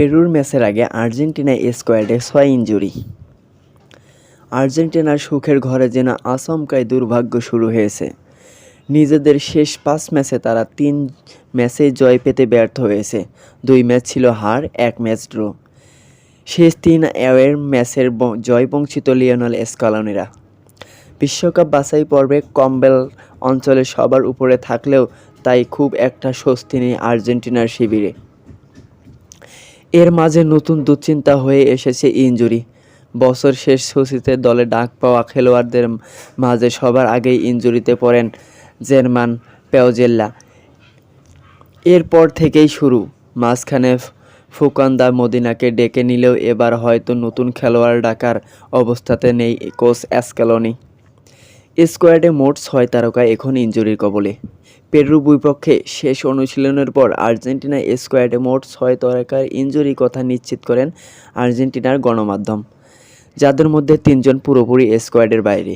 পেরুর ম্যাচের আগে আর্জেন্টিনা স্কোয়াডে ছয় ইঞ্জুরি। আর্জেন্টিনার সুখের ঘরে যেন আচমকাই দুর্ভাগ্য শুরু হয়েছে। নিজেদের শেষ পাঁচ ম্যাচে তারা তিন ম্যাচে জয় পেতে ব্যর্থ হয়েছে। দুই ম্যাচ ছিল হার, এক ম্যাচ ড্র। শেষ তিন অ্যাওয়ের ম্যাচের ব- জয় বঞ্চিত লিওনেল স্কালোনিরা। বিশ্বকাপ বাছাই পর্বে কম্বেল অঞ্চলে সবার উপরে থাকলেও তাই খুব একটা স্বস্তি নেই আর্জেন্টিনার শিবিরে। এর মাঝে নতুন দুশ্চিন্তা হয়ে এসেছে ইনজুরি বছর শেষ সূচিতে দলে ডাক পাওয়া খেলোয়াড়দের মাঝে সবার আগেই ইনজুরিতে পড়েন জেরমান পেওজেল্লা। এরপর থেকেই শুরু। মাঝখানে ফুকান্দা মদিনাকে ডেকে নিলেও এবার হয়তো নতুন খেলোয়াড় ডাকার অবস্থাতে নেই কোচ অ্যাসকালনি। স্কোয়াডে মোট ছয় তারকা এখন ইনজুরির কবলে। পেরুর বিপক্ষে শেষ অনুশীলনের পর আর্জেন্টিনা স্কোয়াডে মোট ছয় তারকার ইনজুরি কথা নিশ্চিত করেন আর্জেন্টিনার গণমাধ্যম, যাদের মধ্যে তিনজন পুরোপুরি স্কোয়াডের বাইরে।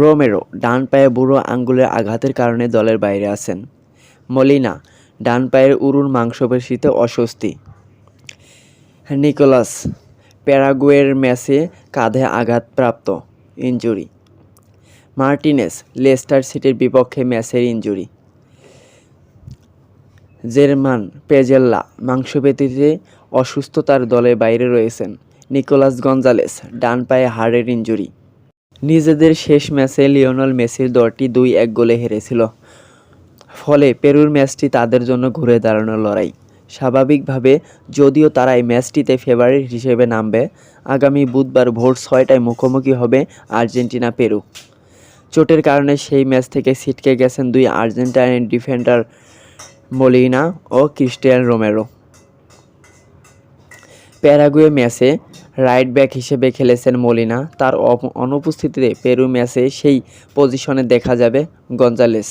রোমেরো ডান পায়ে বুড়ো আঙ্গুলের আঘাতের কারণে দলের বাইরে আছেন। মলিনা ডান পায়ের উরুর মাংসপেশিতে অস্বস্তি। নিকোলাস প্যারাগুয়ের ম্যাচে কাঁধে আঘাতপ্রাপ্ত ইনজুরি মার্টিনেস লেস্টার সিটির বিপক্ষে ম্যাচের ইনজুরি। জেরমান পেজেল্লা মাংসপেশিতে অসুস্থতার দলে বাইরে রয়েছেন নিকোলাস গঞ্জালেস, ডান পায়ে হাড়ের ইনজুরি। নিজেদের শেষ ম্যাচে লিওনেল মেসির দলটি দুই এক গোলে হেরেছিল। ফলে পেরুর ম্যাচটি তাদের জন্য ঘুরে দাঁড়ানোর লড়াই। স্বাভাবিকভাবে যদিও তারা এই ম্যাচটিতে ফেভারিট হিসেবে নামবে, আগামী বুধবার ভোর ছয়টায় মুখোমুখি হবে আর্জেন্টিনা পেরু চোটের কারণে সেই ম্যাচ থেকে ছিটকে গেছেন দুই আর্জেন্টাইন ডিফেন্ডার মলিনা ও ক্রিস্টিয়ান রোমেরো। প্যারাগুয়ে ম্যাচে রাইট ব্যাক হিসেবে খেলেছেন মলিনা। তার অনুপস্থিতিতে পেরু ম্যাচে সেই পজিশনে দেখা যাবে গঞ্জালেস।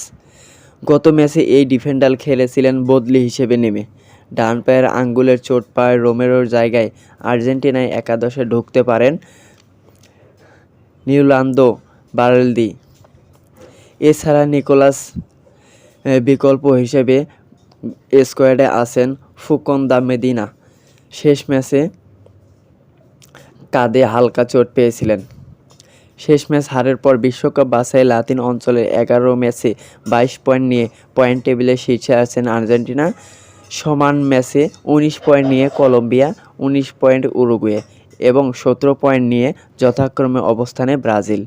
গত ম্যাচে এই ডিফেন্ডার খেলেছিলেন বদলি হিসেবে নেমে। ডান পায়ের আঙ্গুলের চোট পায় রোমেরোর জায়গায় আর্জেন্টিনায় একাদশে ঢুকতে পারেন নিউলান্দো বারেলদি। এছাড়া নিকোলাস বিকল্প হিসেবে স্কোয়াডে আছেন ফুকন দা মেদিনা। শেষ ম্যাচে কাঁধে হালকা চোট পেয়েছিলেন। শেষ ম্যাচ হারের পর বিশ্বকাপ বাছাই লাতিন অঞ্চলের এগারো ম্যাচে বাইশ পয়েন্ট নিয়ে পয়েন্ট টেবিলে শীর্ষে আছেন আর্জেন্টিনা। সমান ম্যাচে উনিশ পয়েন্ট নিয়ে কলম্বিয়া, উনিশ পয়েন্ট উরুগুয়ে এবং সতেরো পয়েন্ট নিয়ে যথাক্রমে অবস্থানে ব্রাজিল।